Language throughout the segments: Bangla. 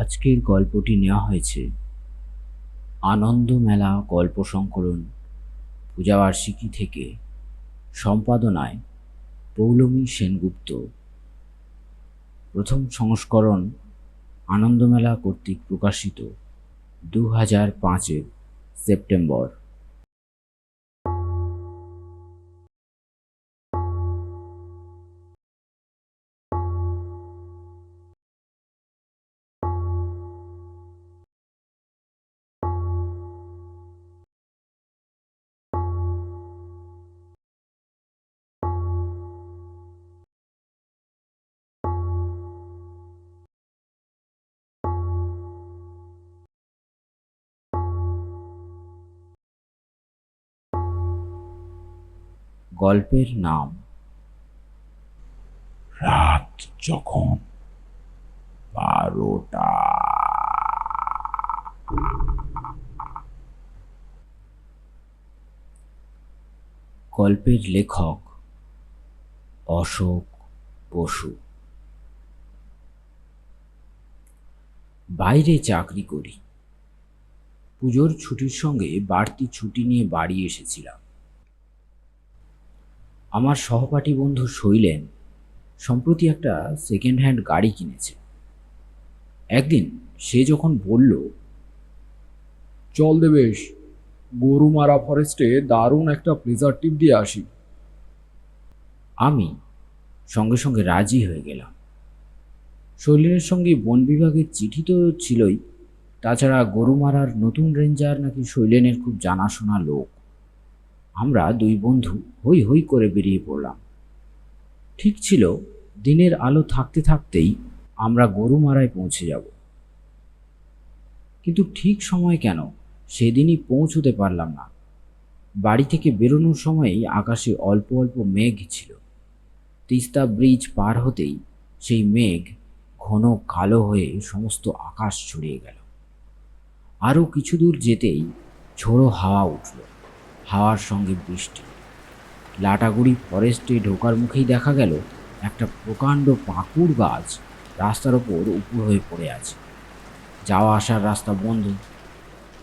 আজকের গল্পটি নেওয়া হয়েছে। আনন্দ মেলা গল্প সংকলন পূজাবার্ষিকী থেকে সম্পাদনায় পৌলমী সেনগুপ্ত। প্রথম সংস্করণ আনন্দমেলা কর্তৃক প্রকাশিত দু হাজার পাঁচের সেপ্টেম্বর। গল্পের নাম। রাত যখন বারোটা। গল্পের লেখক অশোক বসু। বাইরে চাকরি করি। পুজোর ছুটির সঙ্গে বাড়তি ছুটি নিয়ে বাড়ি এসেছিলাম। আমার সহপাঠী বন্ধু শৈলেন সম্প্রতি একটা সেকেন্ড হ্যান্ড গাড়ি কিনেছে। একদিন সে যখন বলল, চল দেবেশ গরুমারা ফরেস্টে দারুণ একটা প্লেজার টিপ দিয়ে আসি। আমি সঙ্গে সঙ্গে রাজি হয়ে গেলাম। শৈলেনের সঙ্গে বন বিভাগের চিঠি তো ছিলই, তাছাড়া গরুমারার নতুন রেঞ্জার নাকি শৈলেনের খুব জানাশোনা লোক। আমরা দুই বন্ধু হই হই করে বেরিয়ে পড়লাম। ঠিক ছিল, দিনের আলো থাকতে থাকতেই আমরা গরুমারায় পৌঁছে যাব। কিন্তু ঠিক সময় কেন সেদিনই পৌঁছতে পারলাম না। বাড়ি থেকে বেরোনোর সময়ই আকাশে অল্প অল্প মেঘ ছিল। তিস্তা ব্রিজ পার হতেই সেই মেঘ ঘন কালো হয়ে সমস্ত আকাশ ছড়িয়ে গেল। আরও কিছু দূর যেতেই ঝোড়ো হাওয়া উঠল। হাওয়ার সঙ্গে বৃষ্টি। লাটাগুড়ি ফরেস্টে ঢোকার মুখেই দেখা গেল একটা প্রকাণ্ড পাকুড় গাছ রাস্তার ওপর উপর হয়ে পড়ে আছে। যাওয়া আসার রাস্তা বন্ধ।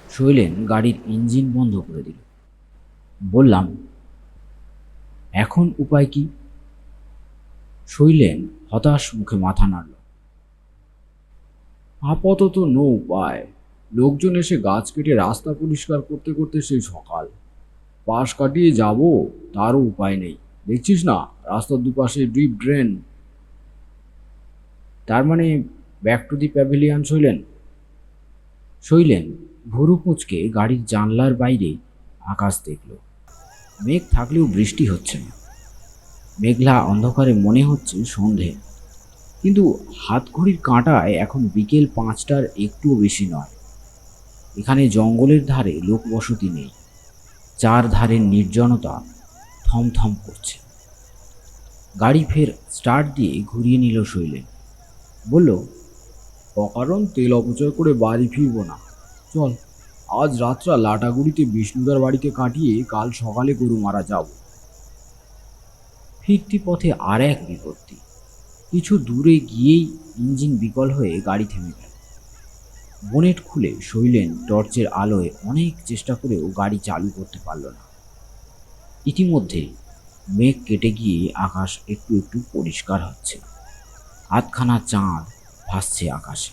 শৈলেন গাড়ির ইঞ্জিন বন্ধ করে দিল। বললাম, এখন উপায় কি? শৈলেন হতাশ মুখে মাথা নাড়ল। আপাতত নো উপায় লোকজন এসে গাছ কেটে রাস্তা পরিষ্কার করতে করতে সেই সকাল। পাশ কাটিয়ে যাব, তারও উপায় নেই। দেখছিস না? রাস্তার দুপাশে ডিপ ড্রেন। তার মানে back to the pavilion Shailen? Shailen ভুরু কুঁচকে গাড়ির জানলার বাইরে আকাশ দেখল। মেঘ থাকলেও বৃষ্টি হচ্ছে না। মেঘলা অন্ধকারে মনে হচ্ছে সন্ধে। কিন্তু হাতঘড়ির কাঁটায় এখন বিকেল পাঁচটার একটুও বেশি নয়। এখানে জঙ্গলের ধারে লোকবসতি নেই। চার ধারের নির্জনতা থমথম করছে। গাড়ি ফের স্টার্ট দিয়ে ঘুরিয়ে নিল শৈলেন বলল, অকারণ তেল অপচয় করে বাড়ি ফিরবো না। চল, আজ রাতটা লাটাগুড়িতে বিষ্ণুদার বাড়িতে কাটিয়ে কাল সকালে গরু মারা যাব। ফিরতি পথে আর এক বিপত্তি। কিছু দূরে গিয়েই ইঞ্জিন বিকল হয়ে গাড়ি থেমে গেল। বোনেট খুলে শৈলেন টর্চের আলোয় অনেক চেষ্টা করেও গাড়ি চালু করতে পারল না। ইতিমধ্যে মেঘ কেটে গিয়ে আকাশ একটু একটু পরিষ্কার হচ্ছে। আধখানা চাঁদ ভাসছে আকাশে।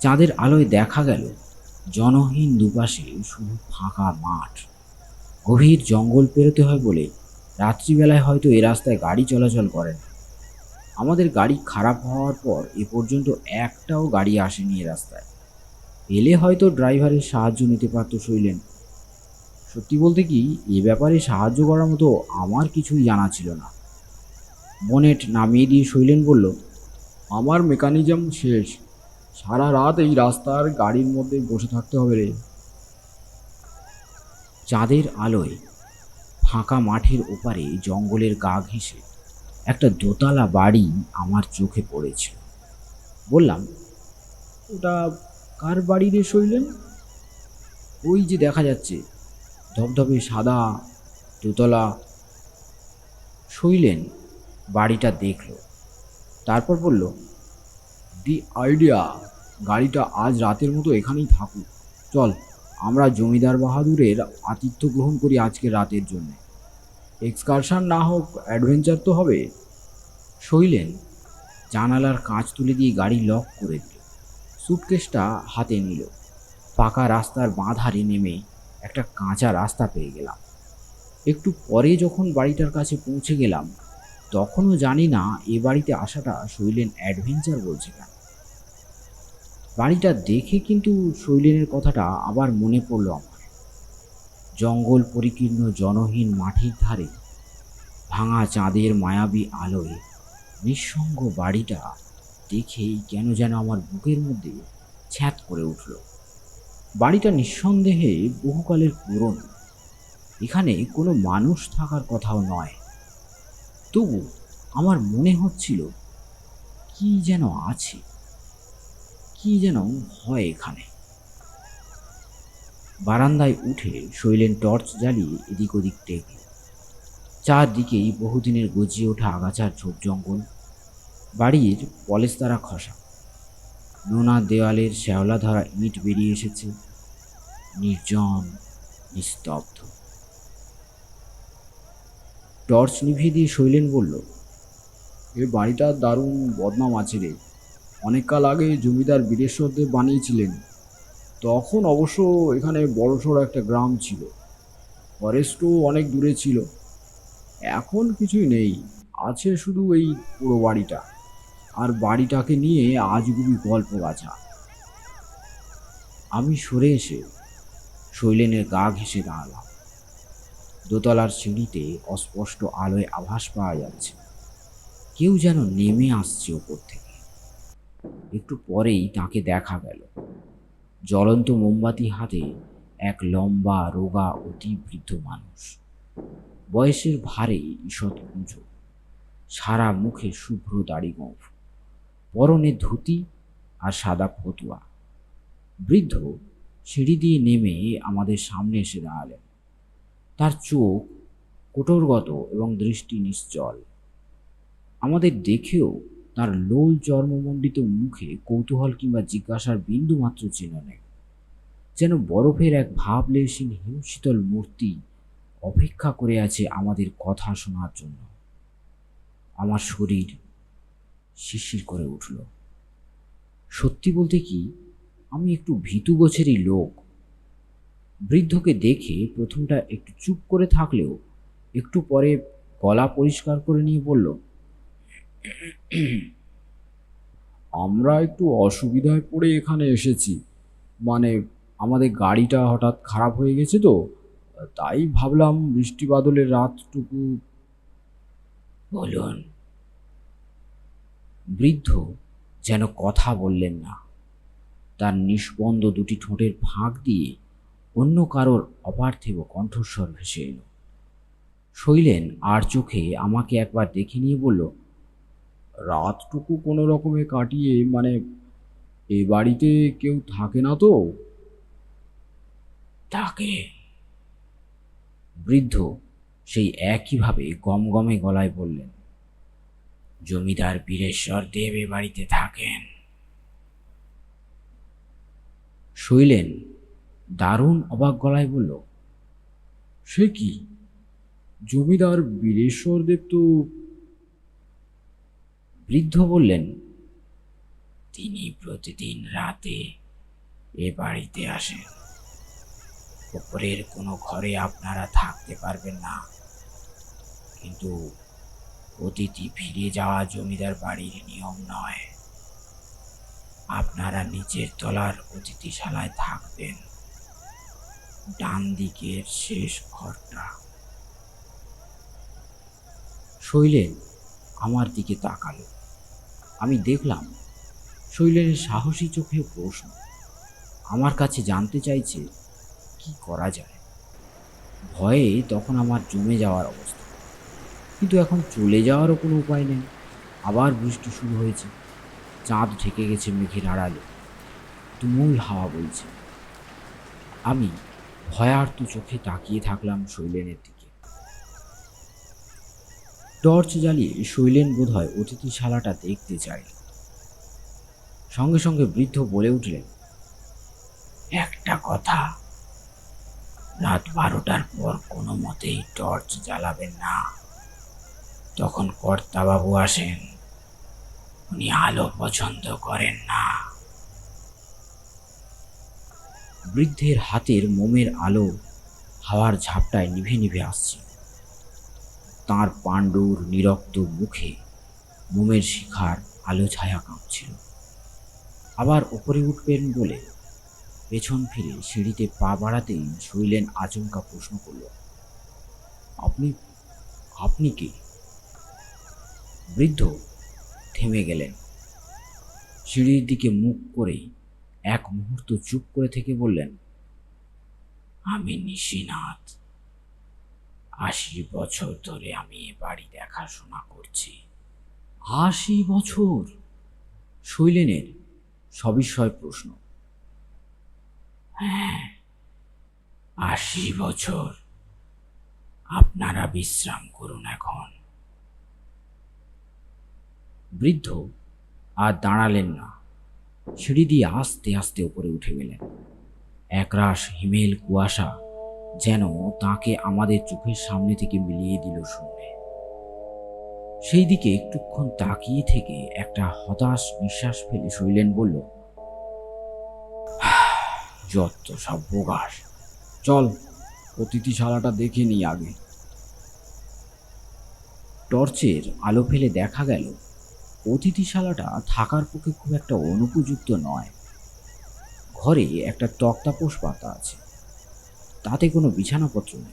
চাঁদের আলোয় দেখা গেল, জনহীন দুপাশে শুধু ফাঁকা মাঠ। গভীর জঙ্গল পেরোতে হয় বলে রাত্রিবেলায় হয়তো এ রাস্তায় গাড়ি চলাচল করে না। আমাদের গাড়ি খারাপ হওয়ার পর এ পর্যন্ত একটাও গাড়ি আসেনি এ রাস্তায়। এলে হয়তো ড্রাইভারের সাহায্য নিতে পারত শৈলেন। সত্যি বলতে কি, এ ব্যাপারে সাহায্য করার মতো আমার কিছুই জানা ছিল না। বনেট নামিয়ে দিয়ে শৈলেন বলল, আমার মেকানিজম শেষ। সারা রাত এই রাস্তার গাড়ির মধ্যে বসে থাকতে হবে রে। চাঁদের আলোয় ফাঁকা মাঠের ওপারে জঙ্গলের গা ঘেঁষে একটা দোতলা বাড়ি আমার চোখে পড়েছিল। বললাম, ওটা কার বাড়ি রে শৈলেন? ওই যে দেখা যাচ্ছে, ধবধবে সাদা দোতলা। শৈলেন বাড়িটা দেখল, তারপর বলল, দি আইডিয়া, গাড়িটা আজ রাতের মতো এখানেই থাকুক। চল, আমরা জমিদার বাহাদুরের আতিথ্য গ্রহণ করি আজকে রাতের জন্য। এক্সকারশন না হোক, অ্যাডভেঞ্চার তো হবে। শৈলেন জানালার কাঁচ তুলে দিয়ে গাড়ি লক করে দিল। সুটকেসটা হাতে নিল। পাকা রাস্তার বাঁধারে নেমে একটা কাঁচা রাস্তা পেয়ে গেলাম। একটু পরে যখন বাড়িটার কাছে পৌঁছে গেলাম, তখনও জানি না এ বাড়িতে আসাটা শৈলেন অ্যাডভেঞ্চার বলছে কেন। বাড়িটা দেখে কিন্তু শৈলেনের কথাটা আবার মনে পড়ল আমার। জঙ্গল পরিকীর্ণ জনহীন মাঠের ধারে, ভাঙা চাঁদের মায়াবী আলোয় নিঃসঙ্গ বাড়িটা দেখেই কেন যেন আমার বুকের মধ্যে ছ্যাঁত করে উঠল। বাড়িটা নিঃসন্দেহে বহুকালের পুরনো। এখানে কোনো মানুষ থাকার কথাও নয়। তবু আমার মনে হচ্ছিল, কি যেন আছে? কি যেন হয় এখানে? বারান্দায় উঠে শৈলেন টর্চ জ্বালিয়ে এদিক ওদিক টেকল চারদিকেই বহুদিনের গজিয়ে ওঠা আগাছার ঝোপ জঙ্গল বাড়ির পলেস্তারা খসা। নোনা দেওয়ালের শ্যাওলা ধরা ইট বেরিয়ে এসেছে। নির্জন, নিস্তব্ধ। টর্চ নিভিয়ে দিয়ে শৈলেন বলল, এ বাড়িটার দারুণ বদনাম আছে রে। অনেক কাল আগে জমিদার বীরেশ্বরদেব বানিয়েছিলেন। তখন অবশ্য এখানে বড়সড় একটা গ্রাম ছিল। ফরেস্টও অনেক দূরে ছিল। এখন কিছুই নেই। আছে শুধু এই পুরো বাড়িটা। আর বাড়িটাকে নিয়ে আজগুবি গল্প গাছা আমি সরে এসে শৈলেনের গা ঘেঁষে দাঁড়ালাম। দোতলার সিঁড়িতে অস্পষ্ট আলোয় আভাস পাওয়া যাচ্ছে। কেউ যেন নেমে আসছে ওপর থেকে। একটু পরেই তাকে দেখা গেল। জ্বলন্ত মোমবাতি হাতে এক লম্বা, রোগা, অতি বৃদ্ধ মানুষ। বয়সের ভারে ঈষৎ কুঁজো সারা মুখে শুভ্র দাড়ি গোঁফ পরনে ধুতি আর সাদা ফতুয়া। বৃদ্ধ সিঁড়ি দিয়ে নেমে আমাদের সামনে এসে দাঁড়ালেন। তার চোখ কোটরগত এবং দৃষ্টি নিশ্চল। আমাদের দেখেও তার লোল চর্মমণ্ডিত মুখে কৌতূহল কিংবা জিজ্ঞাসার বিন্দু মাত্র চিহ্ন নেই। যেন বরফের এক ভাবলেশীন হিমশীতল মূর্তি অপেক্ষা করে আছে আমাদের কথা শোনার জন্য। আমার শরীর শিরশির করে উঠল। সত্যি বলতে কি, আমি একটু ভীতু গোছেরই লোক। বৃদ্ধকে দেখে প্রথমটা একটু চুপ করে থাকলেও একটু পরে গলা পরিষ্কার করে নিয়ে বলল, আমরা একটু অসুবিধায় পড়ে এখানে এসেছি। মানে আমাদের গাড়িটা হঠাৎ খারাপ হয়ে গেছে তো, তাই ভাবলাম বৃষ্টি বাদলের রাতটুকু বলুন বৃদ্ধ যেন কথা বললেন না। তার নিষ্পন্দ দুটি ঠোঁটের ফাঁক দিয়ে অন্য কারোর অপার্থিব কণ্ঠস্বর ভেসে এলো। শৈলেন আর চোখে আমাকে একবার দেখে নিয়ে বলল, রাতটুকু কোনো রকমে কাটিয়ে মানে এ বাড়িতে কেউ থাকে না তো? তাকে? বৃদ্ধ সেই একইভাবে গমগমে গলায় বললেন। জমিদার বীরেশ্বর দেব এ বাড়িতে থাকেন। শৈলেন দারুণ অবাক গলায় বলল, সে কি? জমিদার বীরেশ্বর দেব তো বৃদ্ধ বললেন, তিনি প্রতিদিন রাতে এ বাড়িতে আসেন। ওপরের কোনো ঘরে আপনারা থাকতে পারবেন না। কিন্তু অতিথি ফিরে যাওয়া জমিদার বাড়ির নিয়ম নয়। আপনারা নিচের তলার অতিথিশালায় থাকবেন। ডান দিকের শেষ ঘরটা। শৈলেন, আমার দিকে তাকালো। আমি দেখলাম, শৈলেনের সাহসী চোখে প্রশ্ন। আমার কাছে জানতে চাইছে, কি করা যায়? ভয়ে তখন আমার জমে যাওয়ার অবস্থা। কিন্তু এখন চলে যাওয়ারও কোনো উপায় নেই। আবার বৃষ্টি শুরু হয়েছে। চাঁদ ঢেকে গেছে মেঘের আড়ালে। তুমুল হাওয়া বইছে। আমি ভয়ার্ত চোখে তাকিয়ে থাকলাম শৈলেনের দিকে। টর্চ জ্বালিয়ে শৈলেন বোধহয় অতিথিশালাটা দেখতে চাইল। সঙ্গে সঙ্গে বৃদ্ধ বলে উঠলেন, একটা কথা। রাত বারোটার পর কোনো মতেই টর্চ জ্বালাবেন না। তখন কর্তাবাবু আসেন। উনি আলো পছন্দ করেন না। বৃদ্ধের হাতের মোমের আলো হাওয়ার ঝাপটায় নিভে নিভে আসছে। তার পাণ্ডুর নিরক্ত মুখে মোমের শিখার আলো ছায়া কাঁপছিল। আবার ওপরে উঠবেন বলে পেছন ফিরে সিঁড়িতে পা বাড়াতেই শৈলেন আচমকা প্রশ্ন করল, আপনি আপনি কে? বৃদ্ধ থেমে গেলেন। সিঁড়ির দিকে মুখ করেই এক মুহূর্ত চুপ করে থেকে বললেন, আমি নিশিনাথ। আশি বছর ধরে আমি এ বাড়ি দেখাশোনা করছি। আশি বছর? শৈলেনের সবিস্ময় প্রশ্ন। হ্যাঁ আশি বছর। আপনারা বিশ্রাম করুন এখন। বৃদ্ধ আর দাঁড়ালেন না। সিঁড়ি দিয়ে আস্তে আস্তে উপরে উঠে গেলেন। একরাশ হিমেল কুয়াশা যেন তাকে আমাদের চোখের সামনে থেকে মিলিয়ে দিল শূন্যে। সেই দিকে একটুক্ষণ তাকিয়ে থেকে একটা হতাশ নিঃশ্বাস ফেলে শৈলেন বলল যত সব বোগাস। চল, অতিথিশালাটা দেখে নিই আগে। টর্চের আলো ফেলে দেখা গেল অতিথিশালাটা থাকার পক্ষে খুব একটা অনুপযুক্ত নয়। ঘরে একটা তক্তাপোষ পাতা আছে। তাতে কোনো বিছানাপত্র নেই।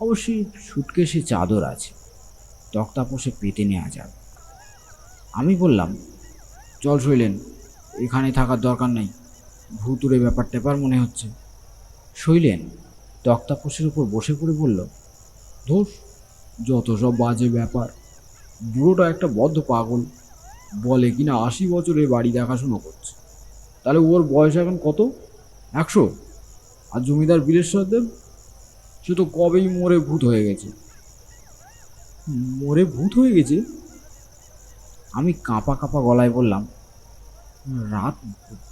অবশ্যই সুটকেসে চাদর আছে। তক্তাপোষে পেতে নেওয়া যাবে। আমি বললাম, চল শৈলেন, এখানে থাকার দরকার নেই। ভুতুরে ব্যাপার টেপার মনে হচ্ছে। শৈলেন তক্তাপোষের উপর বসে পড়ে বলল, ধোস, যত সব বাজে ব্যাপার। বুড়োটা একটা বদ্ধ পাগল। বলে কিনা আশি বছরে বাড়ি দেখাশুনো করছে। তাহলে ওর বয়স এখন কত? একশো। আর জমিদার বীরেশ্বর দেব সে তো কবেই মরে ভূত হয়ে গেছে। মরে ভূত হয়ে গেছে? আমি কাঁপা কাঁপা গলায় বললাম, রাত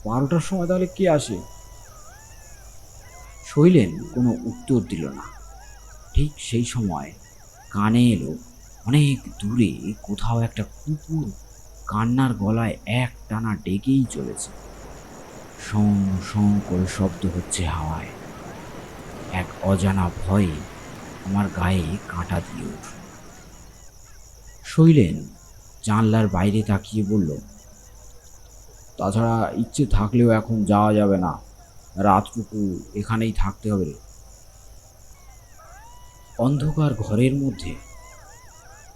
বারোটার সময় তাহলে কে আসে? শৈলেন কোনো উত্তর দিল না। ঠিক সেই সময় কানে এলো অনেক দূরে কোথাও একটা কুকুর কান্নার গলায় এক টানা ডেকেই চলেছে। শোঁ শোঁ করে শব্দ হচ্ছে হাওয়ায়। এক অজানা ভয়ে আমার গায়ে কাঁটা দিয়ে উঠল। শৈলেন জানলার বাইরে তাকিয়ে বলল, তাছাড়া ইচ্ছে থাকলেও এখন যাওয়া যাবে না। রাতটুকু এখানেই থাকতে হবে অন্ধকার ঘরের মধ্যে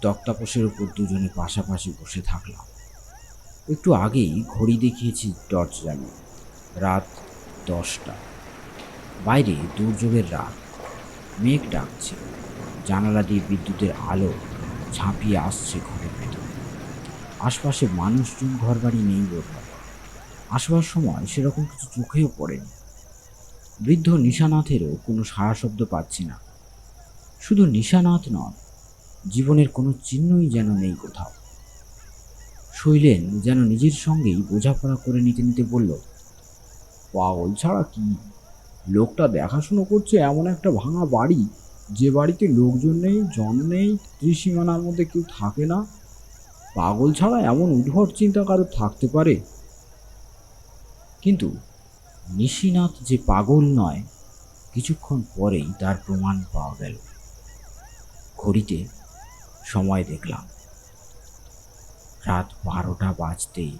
তক্তাপোষের উপর দুজনে পাশাপাশি বসে থাকলাম। একটু আগেই ঘড়ি দেখিয়েছি টর্চ জ্বালিয়ে। রাত দশটা। বাইরে দুর্যোগের রাত। মেঘ ডাকছে। জানালা দিয়ে বিদ্যুতের আলো ঝাঁপিয়ে আসছে ঘরের ভেতর। আশপাশে মানুষজন ঘরবাড়ি নেই বোধ আসবার সময় সেরকম কিছু চোখেও পড়েনি। বৃদ্ধ নিশানাথেরও কোনো সাড়া শব্দ পাচ্ছি না। শুধু নিশানাথ নয় জীবনের কোনো চিহ্নই যেন নেই কোথাও। শৈলেন যেন নিজের সঙ্গেই বোঝাপড়া করে নিতে নিতে বলল, পাগল ছাড়া কি? লোকটা দেখাশুনো করছে এমন একটা ভাঙা বাড়ি, যে বাড়িতে লোকজন নেই, জন নেই, ত্রিসীমানার মধ্যে কেউ থাকে না? পাগল ছাড়া এমন উদ্ভট চিন্তা কারও থাকতে পারে? কিন্তু নিশিনাথ যে পাগল নয়, কিছুক্ষণ পরেই তার প্রমাণ পাওয়া গেল। ঘড়িতে সময় দেখলাম। রাত বারোটা বাজতেই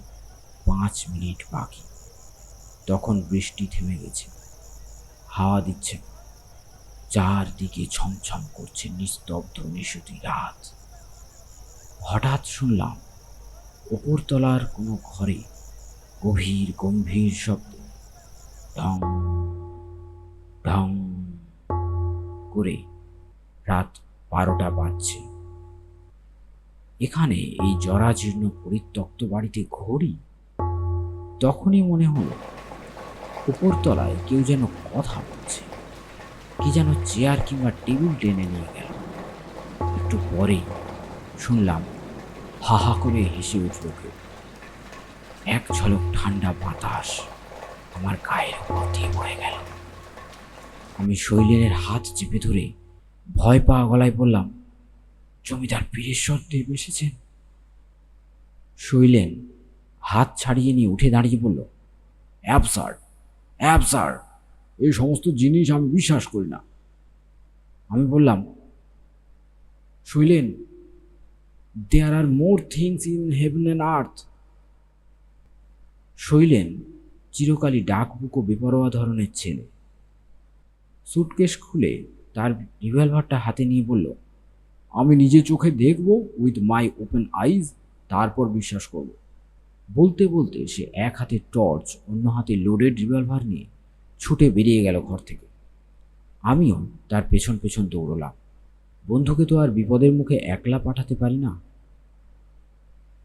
পাঁচ মিনিট বাকি। তখন বৃষ্টি থেমে গেছে। হাওয়া দিচ্ছে। চারদিকে ছমছম করছে নিস্তব্ধ নিশুতি রাত। হঠাৎ শুনলাম ওপরতলার কোনো ঘরে গভীর গম্ভীর শব্দ। ঢং ঢং করে রাত বারোটা বাজছে। এখানে এই জরাজীর্ণ পরিত্যক্ত বাড়িতে ঘড়ি। তখনই মনে হলো, উপরতলায় কেউ যেন কথা বলছে। কি যেন চেয়ার কিংবা টেবিল টেনে নিয়ে গেল। একটু পরেই শুনলাম হা হা করে হেসে উঠল কেউ। এক ঝলক ঠান্ডা বাতাস আমার গায়ের উপর দিয়ে বয়ে গেল। আমি শৈলেনের হাত চেপে ধরে ভয় পাওয়া গলায় বললাম জমিদার বীরেশ্বর দেব এসেছেন শৈলেন হাত ছাড়িয়ে নিয়ে উঠে দাঁড়িয়ে বলল অ্যাবসার্ড অ্যাবসার্ড এই সমস্ত জিনিস আমি বিশ্বাস করি না। আমি বললাম Shailen there are more things in heaven and earth Shailen চিরকালই ডাকবুকো বেপরোয়া ধরনের ছেলে। সুটকেস খুলে তার রিভলভারটা হাতে নিয়ে বলল আমি নিজে চোখে দেখব উইথ মাই ওপেন আইজ তারপর বিশ্বাস করব। বলতে বলতে সে এক হাতে টর্চ অন্য হাতে লোডেড রিভলভার নিয়ে ছুটে বেরিয়ে গেল ঘর থেকে। আমিও তার পেছন পেছন দৌড়লাম। বন্ধুকে তো আর বিপদের মুখে একলা পাঠাতে পারি না।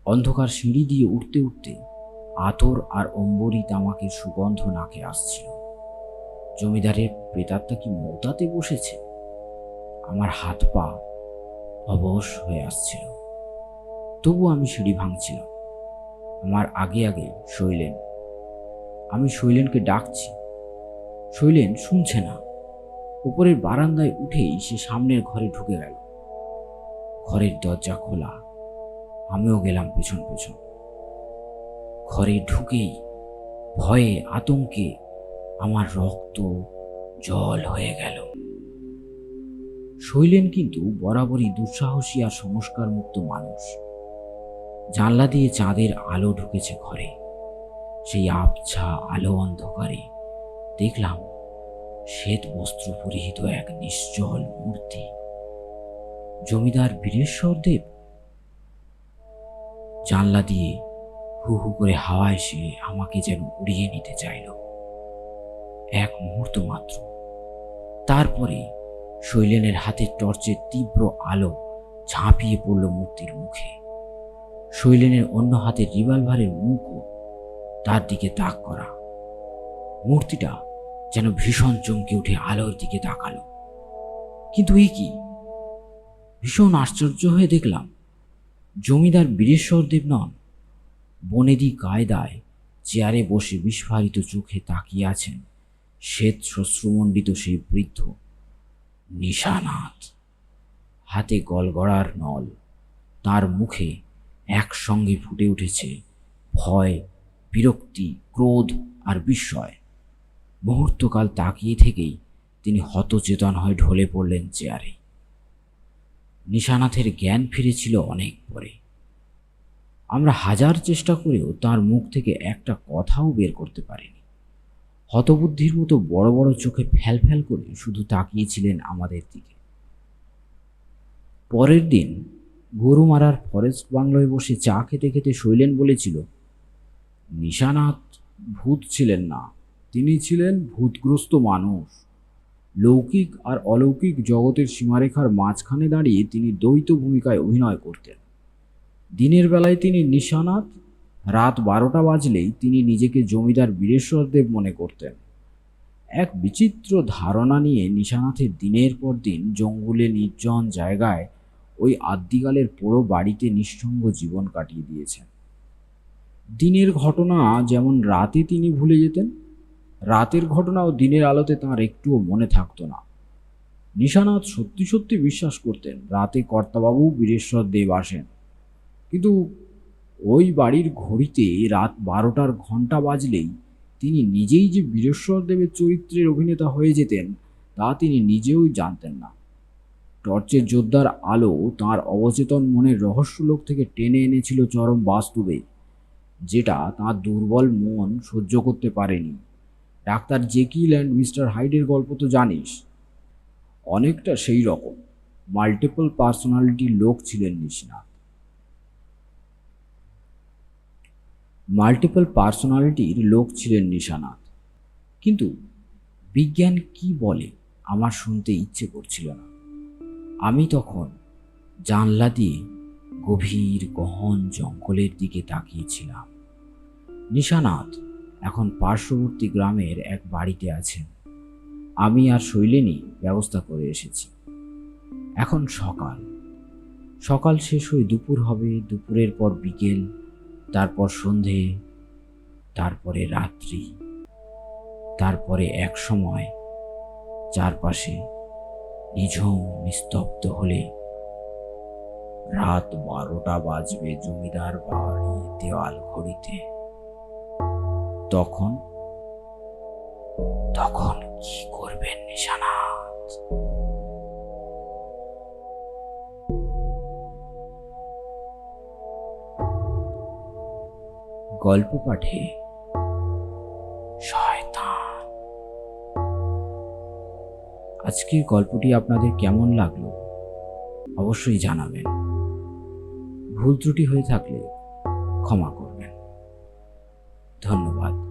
অন্ধকার সিঁড়ি দিয়ে উঠতে উঠতে আতর আর অম্বরী তামাকের সুগন্ধ নাকে আসছিল। জমিদারের প্রেতাত্মা কি মৌতাতে বসেছে? আমার হাত পা অবশ হয়ে আসছিল। তবু আমি সিঁড়ি ভাঙছিলাম। আমার আগে আগে শৈলেন, আমি শৈলেনকে ডাকছি। শৈলেন শুনছে না। উপরের বারান্দায় উঠেই সে সামনের ঘরে ঢুকে গেল। ঘরের দরজা খোলা। আমিও গেলাম পেছন পেছন। ঘরে ঢুকেই ভয়ে, আতঙ্কে আমার রক্ত জল হয়ে গেল। শৈলেন কিন্তু বরাবরই দুঃসাহসী আর সংস্কার মুক্ত মানুষ। জানলা দিয়ে চাঁদের আলো ঢুকেছে ঘরে। সেই আবছা আলো অন্ধকারে দেখলাম শ্বেত বস্ত্র পরিহিত এক নিশ্চল মূর্তি। জমিদার বীরেশ্বর দেব? জানলা দিয়ে হু হু করে হাওয়া এসে আমাকে যেন উড়িয়ে নিতে চাইল। এক মুহূর্ত মাত্র। তারপরে শৈলেনের হাতের টর্চের তীব্র আলো ঝাঁপিয়ে পড়ল মূর্তির মুখে। শৈলেনের অন্য হাতে রিভলভারের মুখও তার দিকে তাক করা। মূর্তিটা যেন ভীষণ চমকে উঠে আলোর দিকে তাকালো। কিন্তু এ কি? ভীষণ আশ্চর্য হয়ে দেখলাম, জমিদার বীরেশ্বর দেব নন, বনেদি কায়দায় চেয়ারে বসে বিস্ফারিত চোখে তাকিয়ে আছেন শ্বেত শ্বশ্রুমণ্ডিত সেই বৃদ্ধ। নিশানাথ। হাতে গলগড়ার নল, তার মুখে একসঙ্গে ফুটে উঠেছে ভয়, বিরক্তি, ক্রোধ আর বিস্ময়। মুহূর্তকাল তাকিয়ে থেকেই তিনি হতচেতন হয়ে ঢলে পড়লেন চেয়ারে। নিশানাথের জ্ঞান ফিরেছিল অনেক পরে। আমরা হাজার চেষ্টা করেও তার মুখ থেকে একটা কথাও বের করতে পারিনি। হতবুদ্ধির মতো বড় বড় চোখে ফ্যাল ফ্যাল করে শুধু তাকিয়েছিলেন আমাদের দিকে। পরের দিন গরুমারার ফরেস্ট বাংলোয় বসে চা খেতে খেতে শৈলেন বলেছিল, নিশানাথ ভূত ছিলেন না। তিনি ছিলেন ভূতগ্রস্ত মানুষ। লৌকিক আর অলৌকিক জগতের সীমারেখার মাঝখানে দাঁড়িয়ে তিনি দ্বৈত ভূমিকায় অভিনয় করতেন। দিনের বেলায় তিনি নিশানাথ রাত বারোটা বাজলেই তিনি নিজেকে জমিদার বীরেশ্বর দেব মনে করতেন। এক বিচিত্র ধারণা নিয়ে নিশানাথের দিনের পর দিন জঙ্গলে নির্জন জায়গায় ওই আদ্যিকালের পুরো বাড়িতে নিঃসঙ্গ জীবন কাটিয়ে দিয়েছেন। দিনের ঘটনা যেমন রাতে তিনি ভুলে যেতেন, রাতের ঘটনাও দিনের আলোতে তাঁর একটুও মনে থাকতো না। নিশানাথ সত্যি সত্যি বিশ্বাস করতেন, রাতে কর্তাবাবু বীরেশ্বর দেব আসেন। কিন্তু ওই বাড়ির ঘড়িতে রাত বারোটার ঘণ্টা বাজলেই তিনি নিজেই যে বীরেশ্বর দেবের চরিত্রের অভিনেতা হয়ে যেতেন, তা তিনি নিজেও জানতেন না। টর্চের যোদ্ধার আলো তার অবচেতন মনের রহস্যলোক থেকে টেনে এনেছিল চরম বাস্তবে, যেটা তার দুর্বল মন সহ্য করতে পারেনি। ডাক্তার জেকিল অ্যান্ড মিস্টার হাইডের গল্প তো জানিস। অনেকটা সেই রকম। মাল্টিপল পার্সোনালিটির লোক ছিলেন নিশনাথ মাল্টিপল পার্সোনালিটির লোক ছিলেন নিশানাথ। কিন্তু বিজ্ঞান কি বলে আমার শুনতে ইচ্ছে করছিল না। আমি তখন জানলা দিয়ে গভীর গহন জঙ্গলের দিকে তাকিয়েছিলাম। নিশানাথ এখন পার্শ্ববর্তী গ্রামের এক বাড়িতে আছেন। আমি আর শৈলেনি ব্যবস্থা করে এসেছি। এখন সকাল। সকাল শেষ হয়ে দুপুর হবে। দুপুরের পর বিকেল। তারপর সন্ধে, তারপরে রাত্রি, তারপরে এক সময় চারপাশে নিঝুম, নিস্তব্ধ হলে রাত বারোটা বাজবে জমিদার বাড়ির দেওয়াল ঘড়িতে। তখন তখন কি করবেন নিশানাথ? গল্প পাঠে। আজকের গল্পটি আপনাদের কেমন লাগল? অবশ্যই জানাবেন। ভুল ত্রুটি হয়ে থাকলে ক্ষমা করবেন। ধন্যবাদ।